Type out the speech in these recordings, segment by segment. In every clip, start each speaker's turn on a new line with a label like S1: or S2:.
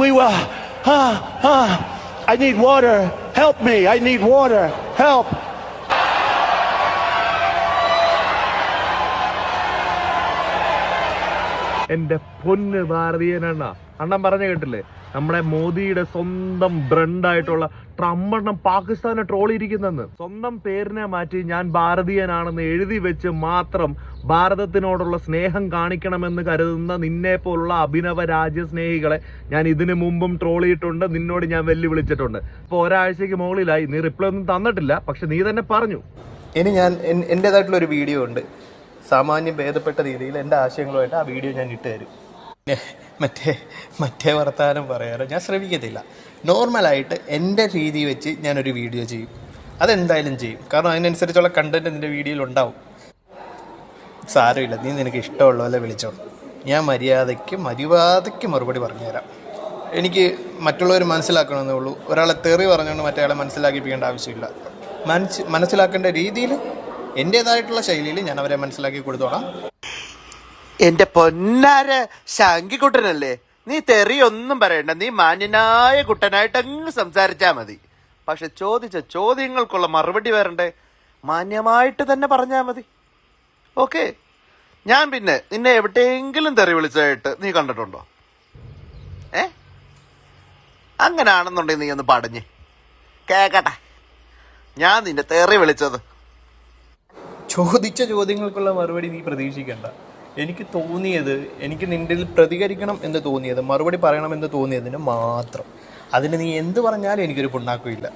S1: we will, ah, ah, I need water. Help me. I need water. Help.
S2: എന്റെ പൊന്ന് ഭാരതീയനണ്ണ അണ്ണൻ പറഞ്ഞു കേട്ടില്ലേ നമ്മുടെ മോദിയുടെ സ്വന്തം ബ്രണ്ടായിട്ടുള്ള ട്രംപെണ്ണം പാകിസ്ഥാനെ ട്രോളിയിരിക്കുന്നെന്ന് സ്വന്തം പേരിനെ മാറ്റി ഞാൻ ഭാരതീയനാണെന്ന് എഴുതി വെച്ച് മാത്രം ഭാരതത്തിനോടുള്ള സ്നേഹം കാണിക്കണമെന്ന് കരുതുന്ന നിന്നെ പോലുള്ള അഭിനവ രാജ്യസ്നേഹികളെ ഞാൻ ഇതിനു മുമ്പും ട്രോളിയിട്ടുണ്ട് നിന്നോട് ഞാൻ വെല്ലുവിളിച്ചിട്ടുണ്ട്. ഇപ്പൊ ഒരാഴ്ചക്ക് മുകളിലായി നീ റിപ്ലൈ ഒന്നും തന്നിട്ടില്ല പക്ഷെ നീ തന്നെ പറഞ്ഞു.
S3: ഇനി ഞാൻ എന്റെതായിട്ടുള്ള ഒരു വീഡിയോ ഉണ്ട്. സാമാന്യം ഭേദപ്പെട്ട രീതിയിൽ എന്റെ ആശയങ്ങളുമായിട്ട് ആ വീഡിയോ ഞാൻ ഇട്ട് തരും പിന്നെ മറ്റേ മറ്റേ വർത്തമാനം പറയാറ് ഞാൻ ശ്രമിക്കത്തില്ല. നോർമലായിട്ട് എന്റെ രീതി വെച്ച് ഞാനൊരു വീഡിയോ ചെയ്യും. അതെന്തായാലും ചെയ്യും. കാരണം അതിനനുസരിച്ചുള്ള കണ്ടന്റ് നിന്റെ വീഡിയോയിൽ ഉണ്ടാവും. സാരമില്ല. നീ നിനക്ക് ഇഷ്ടമുള്ള പോലെ വിളിച്ചോ. ഞാൻ മര്യാദയ്ക്ക് മര്യാദയ്ക്ക് മറുപടി പറഞ്ഞുതരാം. എനിക്ക് മറ്റുള്ളവർ മനസ്സിലാക്കണമെന്നേ ഉള്ളൂ. ഒരാളെ തെറി പറഞ്ഞുകൊണ്ട് മറ്റേയാളെ മനസ്സിലാക്കിപ്പിക്കേണ്ട ആവശ്യമില്ല. മനസ്സ് മനസ്സിലാക്കേണ്ട രീതിയിൽ എന്റേതായിട്ടുള്ള ശൈലിയിൽ ഞാൻ അവരെ മനസ്സിലാക്കി കൊടുത്തോളാം.
S4: എന്റെ പൊന്നാര ശങ്കിക്കുട്ടനല്ലേ? നീ തെറി ഒന്നും പറയണ്ട. നീ മാന്യനായ കുട്ടനായിട്ട് അങ്ങ് സംസാരിച്ചാ മതി. പക്ഷെ ചോദിച്ച ചോദ്യങ്ങൾക്കുള്ള മറുപടി വരണ്ടേ? മാന്യമായിട്ട് തന്നെ പറഞ്ഞാ മതി. ഓക്കെ. ഞാൻ പിന്നെ നിന്നെ എവിടെയെങ്കിലും തെറി വിളിച്ചതായിട്ട് നീ കണ്ടിട്ടുണ്ടോ? ഏ? അങ്ങനാണെന്നുണ്ടെങ്കിൽ നീ ഒന്ന് പടഞ്ഞ്. കേക്കട്ടെ. ഞാൻ നിന്നെ തെറി വിളിച്ചത്.
S3: ചോദിച്ച ചോദ്യങ്ങൾക്കുള്ള മറുപടി നീ പ്രതീക്ഷിക്കണ്ട. എനിക്ക് തോന്നിയത് എനിക്ക് നിന്റെ പ്രതികരിക്കണം എന്ന് തോന്നിയത് മറുപടി പറയണമെന്ന് തോന്നിയതിന് മാത്രം. അതിന് നീ എന്ത് പറഞ്ഞാലും എനിക്കൊരു പുണ്ണാക്കുമില്ല.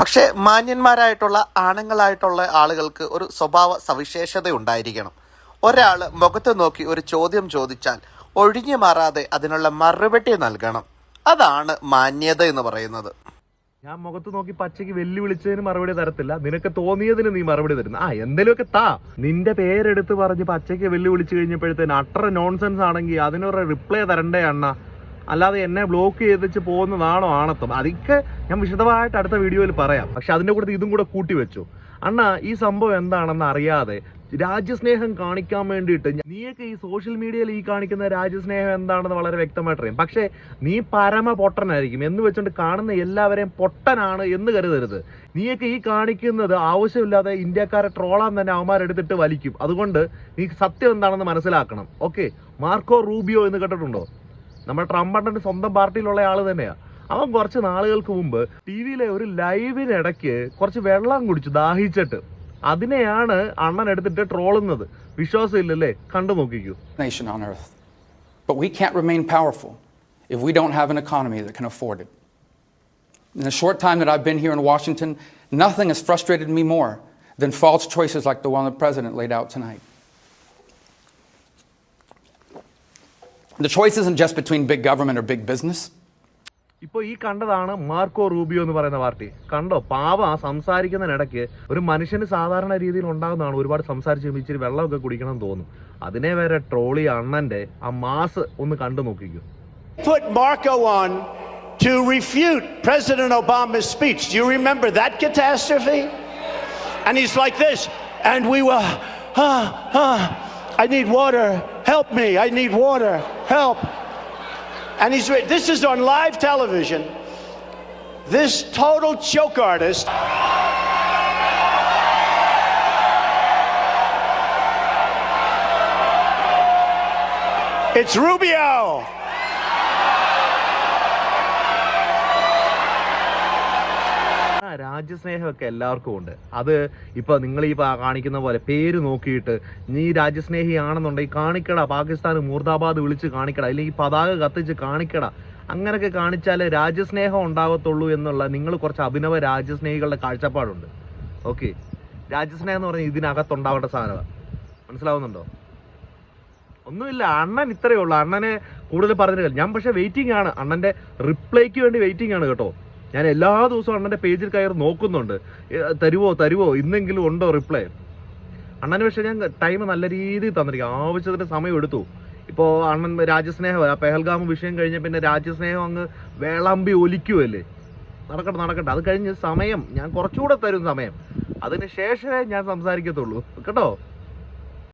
S4: പക്ഷേ മാന്യന്മാരായിട്ടുള്ള ആണുങ്ങളായിട്ടുള്ള ആളുകൾക്ക് ഒരു സ്വഭാവ സവിശേഷത ഉണ്ടായിരിക്കണം ഒരാൾ മുഖത്ത് നോക്കി ഒരു ചോദ്യം ചോദിച്ചാൽ ഒഴിഞ്ഞു മാറാതെ അതിനുള്ള മറുപടി നൽകണം. അതാണ് മാന്യത എന്ന് പറയുന്നത്.
S2: ഞാൻ മുഖത്ത് നോക്കി പച്ചയ്ക്ക് വെല്ലുവിളിച്ചതിന് മറുപടി തരത്തില്ല. നിനക്ക് തോന്നിയതിന് നീ മറുപടി തരുന്നു. ആ എന്തെങ്കിലുമൊക്കെ താ. നിന്റെ പേരെടുത്ത് പറഞ്ഞ് പച്ചയ്ക്ക് വെല്ലുവിളിച്ച് കഴിഞ്ഞപ്പോഴത്തേന് അത്ര നോൺസെൻസ് ആണെങ്കിൽ അതിനൊരു റിപ്ലൈ തരണ്ടേ അണ്ണ. അല്ലാതെ എന്നെ ബ്ലോക്ക് ചെയ്തിച്ച് പോകുന്നതാണോ ആണത്വം അതൊക്കെ ഞാൻ വിശദമായിട്ട് അടുത്ത വീഡിയോയിൽ പറയാം. പക്ഷെ അതിന്റെ കൂടെ ഇതും കൂടെ കൂട്ടി വെച്ചു. അണ്ണ ഈ സംഭവം എന്താണെന്ന് അറിയാതെ രാജ്യസ്നേഹം കാണിക്കാൻ വേണ്ടിയിട്ട് നീയൊക്കെ ഈ സോഷ്യൽ മീഡിയയിൽ ഈ കാണിക്കുന്ന രാജ്യസ്നേഹം എന്താണെന്ന് വളരെ വ്യക്തമായിട്ട് അറിയാം. പക്ഷേ നീ പരമ പൊട്ടനായിരിക്കും എന്ന് വെച്ചുകൊണ്ട് കാണുന്ന എല്ലാവരെയും പൊട്ടനാണ് എന്ന് കരുതരുത്. നീയൊക്കെ ഈ കാണിക്കുന്നത് ആവശ്യമില്ലാതെ ഇന്ത്യക്കാരെ ട്രോളാൻ തന്നെ അവന്മാരെടുത്തിട്ട് വലിക്കും. അതുകൊണ്ട് നീ സത്യം എന്താണെന്ന് മനസ്സിലാക്കണം. ഓക്കെ? മാർക്കോ റൂബിയോ എന്ന് കേട്ടിട്ടുണ്ടോ? നമ്മുടെ ട്രംപ് അണ്ണന്റെ സ്വന്തം പാർട്ടിയിലുള്ള ആൾ തന്നെയാ. അവൻ കുറച്ച് നാളുകൾക്ക് മുമ്പ് ടി വിയിലെ ഒരു ലൈവിനിടയ്ക്ക് കുറച്ച് വെള്ളം കുടിച്ചു ദാഹിച്ചിട്ട് അതിനെയാണ് അണ്ണൻ എടുത്തിട്ട് ട്രോളുന്നത് വിശ്വാസമില്ലല്ലേ കണ്ടു നോക്കിക്കൂ
S5: nation on earth. But we can't remain powerful if we don't have an economy that can afford it. In the short time that I've been here in Washington, nothing has frustrated me more than false choices like the one the president laid out tonight. The choice isn't just between big government or big business.
S2: ഇപ്പൊ ഈ കണ്ടതാണ് Marco Rubio എന്ന് പറയുന്ന party കണ്ടോ പാവ സംസാരിക്കുന്നതിനിടയ്ക്ക് ഒരു മനുഷ്യന് സാധാരണ രീതിയിൽ ഉണ്ടാകുന്നതാണ് ഒരുപാട് സംസാരിച്ച് ഇച്ചിരി വെള്ളമൊക്കെ കുടിക്കണം തോന്നും അതിനെ വരെ ട്രോളി അണ്ണന്റെ ആ മാസ് ഒന്ന് കണ്ടു നോക്കിക്കൂ
S1: Marco on to refute President Obama's speech. Do you remember that catastrophe? And he's like this, and we were, I need water. Help me. I need water. Help. And he's, this is on live television. This total choke artist. It's Rubio.
S2: രാജ്യസ്നേഹമൊക്കെ എല്ലാവർക്കും ഉണ്ട്. അത് ഇപ്പോൾ നിങ്ങൾ ഈ കാണിക്കുന്ന പോലെ പേര് നോക്കിയിട്ട് നീ രാജ്യസ്നേഹിയാണെന്നുണ്ടെങ്കിൽ കാണിക്കട പാകിസ്ഥാൻ മൂർദാബാദ് വിളിച്ച് കാണിക്കട അല്ലെങ്കിൽ പതാക കത്തിച്ച് കാണിക്കട. അങ്ങനെയൊക്കെ കാണിച്ചാൽ രാജ്യസ്നേഹം ഉണ്ടാകത്തുള്ളൂ എന്നുള്ള നിങ്ങൾ കുറച്ച് അഭിനവ രാജ്യസ്നേഹികളുടെ കാഴ്ചപ്പാടുണ്ട്. ഓക്കെ. രാജ്യസ്നേഹം എന്ന് പറഞ്ഞാൽ ഇതിനകത്തുണ്ടാവേണ്ട സാധനമാണ് മനസ്സിലാവുന്നുണ്ടോ? ഒന്നുമില്ല അണ്ണൻ ഇത്രയേ ഉള്ളൂ. അണ്ണനെ കൂടുതൽ പറഞ്ഞിട്ടില്ല ഞാൻ പക്ഷേ വെയിറ്റിംഗ് ആണ്. അണ്ണന്റെ റിപ്ലൈക്ക് വേണ്ടി വെയിറ്റിംഗ് ആണ് കേട്ടോ. ഞാൻ എല്ലാ ദിവസവും അണ്ണന്റെ പേജിൽ കയറി നോക്കുന്നുണ്ട്. തരുവോ തരുവോ? ഇന്നെങ്കിലും ഉണ്ടോ റിപ്ലൈ? അണ്ണന് പക്ഷെ ഞാൻ ടൈം നല്ല രീതിയിൽ തന്നിരിക്കും. ആവശ്യത്തിന് സമയം എടുത്തു. ഇപ്പോൾ അണ്ണൻ രാജ്യസ്നേഹം ആ പെഹൽഗാം വിഷയം കഴിഞ്ഞ പിന്നെ രാജ്യസ്നേഹം അങ്ങ് വേളാമ്പി ഒലിക്കുമല്ലേ നടക്കട്ടെ നടക്കട്ടെ. അത് കഴിഞ്ഞ് സമയം. ഞാൻ കുറച്ചുകൂടെ തരും സമയം. അതിന് ശേഷമേ ഞാൻ സംസാരിക്കത്തുള്ളൂ. കേട്ടോ?